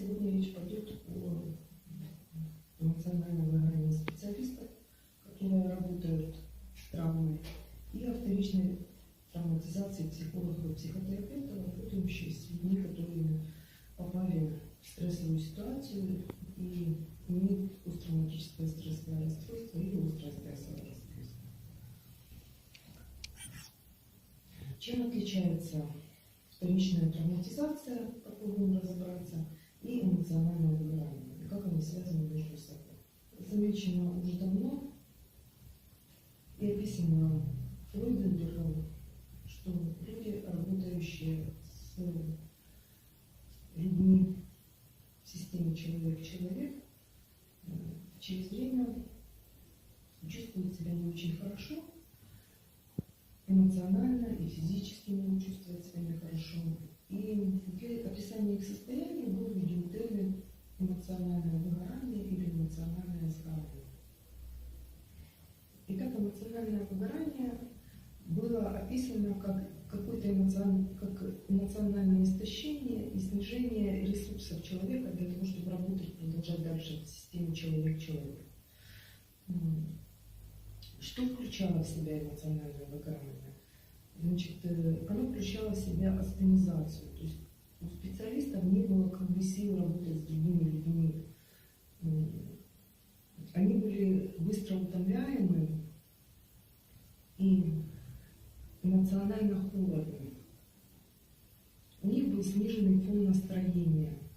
Сегодня речь пойдет о эмоциональном выгорании специалистов, которые работают с травмой, и о вторичной травматизации психологов и психотерапевтов, работающих с людьми, которые попали в стрессовую ситуацию и имеют посттравматическое стрессовое расстройство или острое стрессовое расстройство. Чем отличается вторичная травматизация, попробуем разобраться, и эмоциональное выгорание, и как они связаны между собой. Замечено уже давно и описано Фройденбергом, что люди, работающие с людьми в системе человек-человек, э, через время чувствуют себя не очень хорошо, эмоционально и физически не чувствуют себя нехорошо. И для описания их состояния был введен термин эмоциональное выгорание или эмоциональное сгорание. Итак, эмоциональное выгорание было описано как какое-то эмоцион... как эмоциональное истощение и снижение ресурсов человека для того, чтобы работать, продолжать дальше в системе человек-человек. Что включало в себя эмоциональное выгорание? Значит, э, оно включало в себя астенизацию, то есть у специалистов не было как бы сил работать с другими людьми. Они были быстро утомляемы и эмоционально холодны. У них был сниженный фон настроения.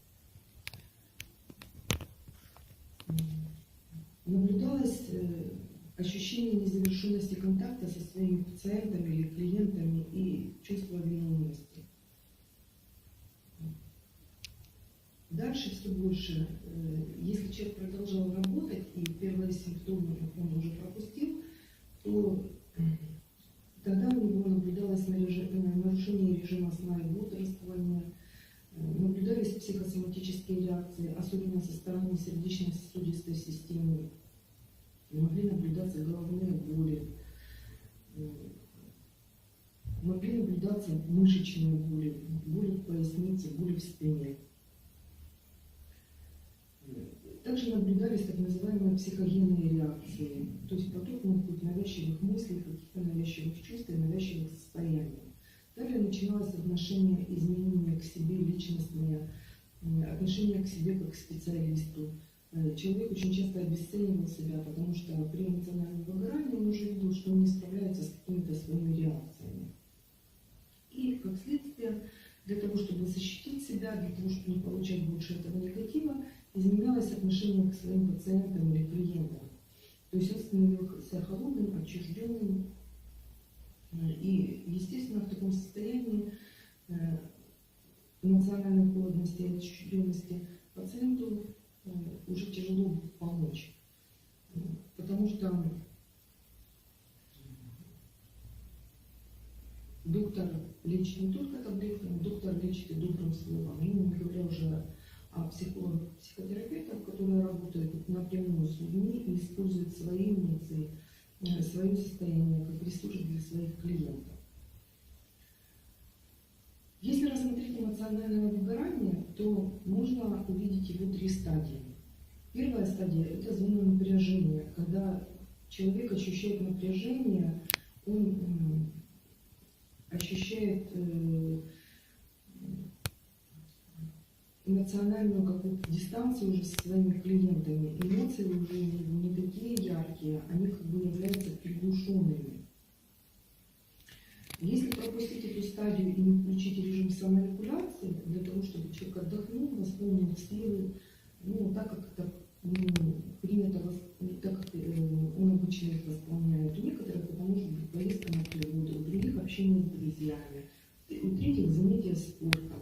Наблюдалось э, ощущение незавершенности контакта со своими пациентами или клиентами и чувство виновности. Дальше все больше, э, если человек продолжал работать и первые симптомы он уже пропустил, то тогда у него наблюдалось нарушение режима сна и бодрствования, э, наблюдались психосоматические реакции, особенно со стороны сердечно-сосудистой системы, могли наблюдаться головные боли, могли наблюдаться мышечные боли, боли в пояснице, боли в спине. Также наблюдались так называемые психогенные реакции, то есть поток мог быть навязчивых мыслей, каких-то навязчивых чувств и навязчивых состояний. Далее начиналось отношение изменения к себе личностное, отношение к себе как к специалисту, Э, человек очень часто обесценивал себя, потому что при эмоциональном выгорании он уже видел, что он не справляется с какими-то своими реакциями. И, как следствие, для того, чтобы защитить себя, для того, чтобы не получать больше этого негатива, изменялось отношение к своим пациентам или клиентам. То есть он становился холодным, отчужденным. И, естественно, в таком состоянии э, эмоциональной холодности и отчужденности пациенту Э, уже тяжело помочь. Потому что доктор лечит не только таблетками, доктор лечит и добрым словом. И не говоря уже о психологах, психотерапевтах, которые работают напрямую с людьми и используют свои эмоции, э, свое состояние как ресурс для своих клиентов. Если рассмотреть эмоциональное то можно увидеть его три стадии. Первая стадия – это зона напряжения, когда человек ощущает напряжение, он ощущает э, эмоциональную какую-то дистанцию уже со своими клиентами. Эмоции уже не такие яркие, они как бы являются приглушенными. Если пропустить эту стадию и не включить режим саморегуляции, для того, чтобы человек отдохнул, восполнил силы, ну, так как это ну, принято, так как э, он обычно их восполняет, у некоторых это может быть поездка на природу, у других общение с друзьями, у третьих занятия спортом.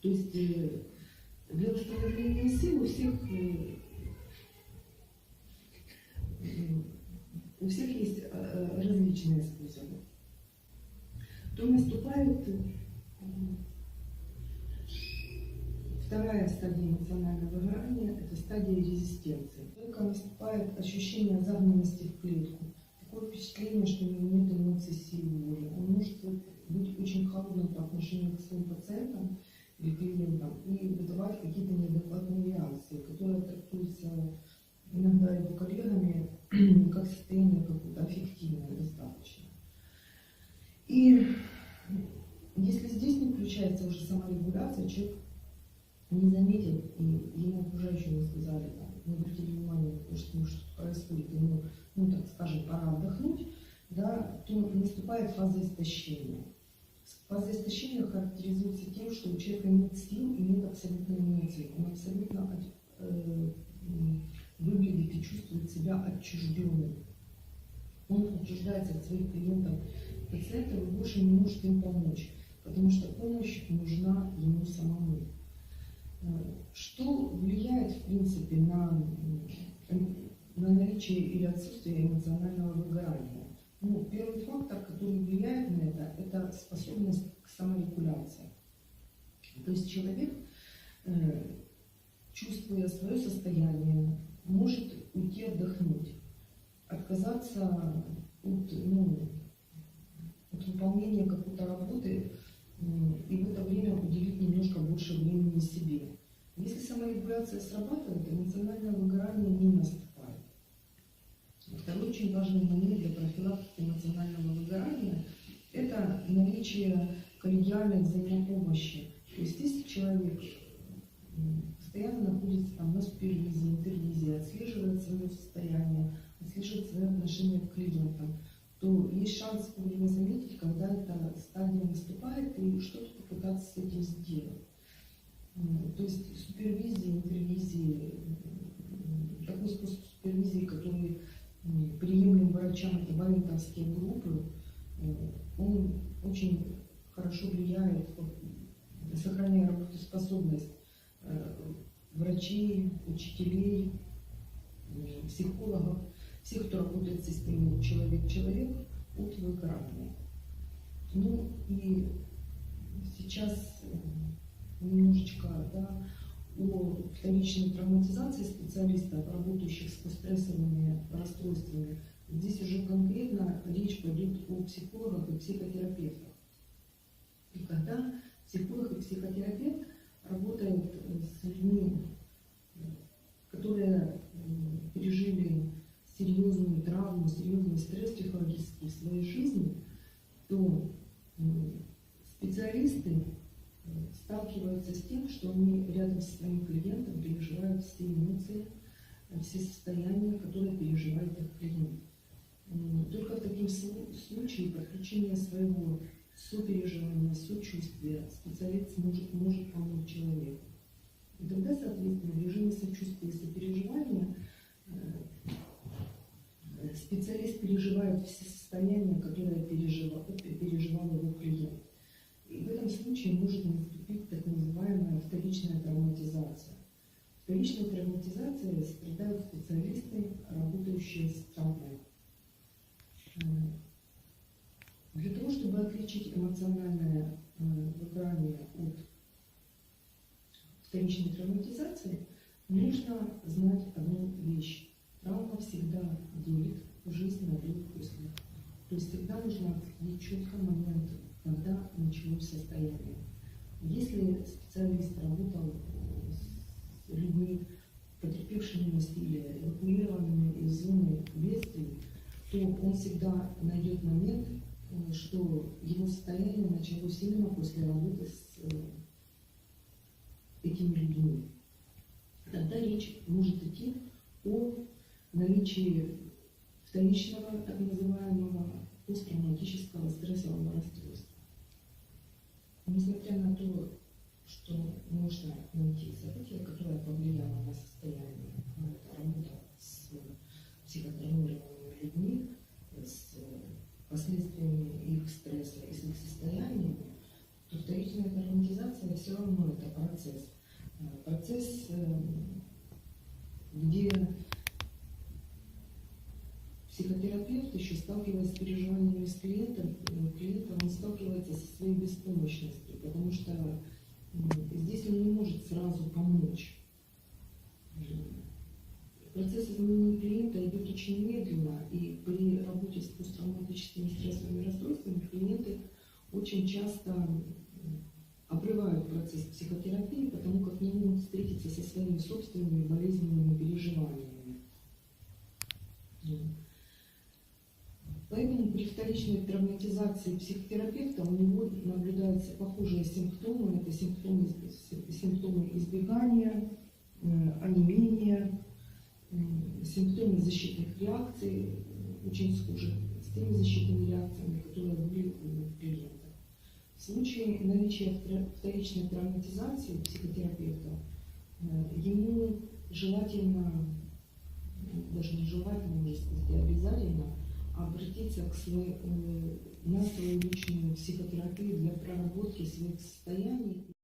То есть то наступает э, вторая стадия эмоционального выгорания, это стадия резистенции. Только наступает ощущение загнанности в клетку, такое впечатление, что у него нет эмоций силы воли. Он может быть очень холодным по отношению к своим пациентам или клиентом и вызывает какие-то неадекватные реакции, которые трактуются иногда его коллегами как состояние какое-то аффективное достаточно. И если здесь не включается уже саморегуляция, человек не заметит, и ему окружающие не сказали, там, не обратили внимания то, что что-то происходит, ему, ну так скажем, пора отдохнуть, да, то наступает фаза истощения. Фаза истощения характеризуется тем, что у человека нет сил и нет абсолютной эмоций. Он абсолютно э, выглядит и чувствует себя отчужденным. Он отчуждается от своих клиентов, пациентов и больше не может им помочь, потому что помощь нужна ему самому. Что влияет, в принципе, на, на наличие или отсутствие эмоционального выгорания? Ну, первый фактор, который влияет на это, это способность к саморегуляции. То есть человек, э, чувствуя свое состояние, может уйти отдохнуть, отказаться от, ну, от выполнения какой-то работы и в это время уделить немножко больше времени себе. Если саморегуляция срабатывает, эмоциональное выгорание не наступает. Второй очень важный момент для профилактики эмоционального выгорания – это наличие коллегиальной взаимопомощи. То есть если человек постоянно находится там на супервизии, интервизии, отслеживает свое состояние, отслеживает свои отношения к клиентам, то есть шанс вовремя заметить, когда эта стадия наступает, и что-то попытаться с этим сделать. То есть супервизии, интервизии, такой способ супервизии, который приемлем врачам, это валентовские группы, он очень хорошо влияет, сохраняя работоспособность э, врачей, учителей, психологов, всех, кто работает в системе человек-человек от выгорания. Ну и сейчас э, немножечко да, о вторичной травматизации специалистов, работающих с постстрессовыми расстройствами. Здесь уже конкретно речь пойдет о психологах и психотерапевтах. И когда психолог и психотерапевт работают с людьми, которые пережили серьезную травму, серьезный стресс психологический в своей жизни, то специалисты сталкиваются с тем, что они рядом со своим клиентом переживают все эмоции, все состояния, которые переживает их клиент. Только в таком случае подключение своего сопереживания, сочувствия специалист может, может помочь человеку. И тогда, соответственно, в режиме сочувствия и сопереживания э, специалист переживает все состояния, которые переживал, переживал его клиент. И в этом случае может наступить так называемая вторичная травматизация. Вторичной травматизацией страдают специалисты, работающие с травмой. Э, для того, чтобы отличить эмоциональное э, выгорание от вторичной травматизации, нужно знать одну вещь. Травма всегда делит жизнь на двух после. То есть всегда нужно отследить четко момент, когда началось состояние. Если специалист работал с людьми, потерпевшими насилие, эвакуированными из зоны бедствий, то он всегда найдет момент, э, что его состояние началось именно после работы с э, этими людьми. Тогда речь может идти о наличии вторичного так называемого посттравматического стрессового расстройства. Несмотря на то, что можно найти событие, которое повлияло на состояние, на это работа с психотравмированными людьми, с последствиями их стресса и с их состояниями, то вторичная травматизация все равно это процесс. Процесс, где Психотерапевт еще сталкиваясь с переживаниями с клиентом, клиентом он сталкивается со своей беспомощностью, потому что здесь он не может сразу помочь. Процесс изменения клиента идет очень медленно, и при работе с посттравматическими стрессовыми расстройствами клиенты очень часто обрывают процесс психотерапии, потому как не могут встретиться со своими собственными болезненными переживаниями. Поэтому при вторичной травматизации психотерапевта у него наблюдаются похожие симптомы. Это симптомы, симптомы избегания, э, онемения, м, симптомы защитных реакций э, очень схожи с теми защитными реакциями, которые были у клиента. В случае наличия втор- вторичной травматизации психотерапевта э, ему желательно, даже не желательно, можно сказать, обязательно обратиться к своей, э, на свою личную психотерапию для проработки своих состояний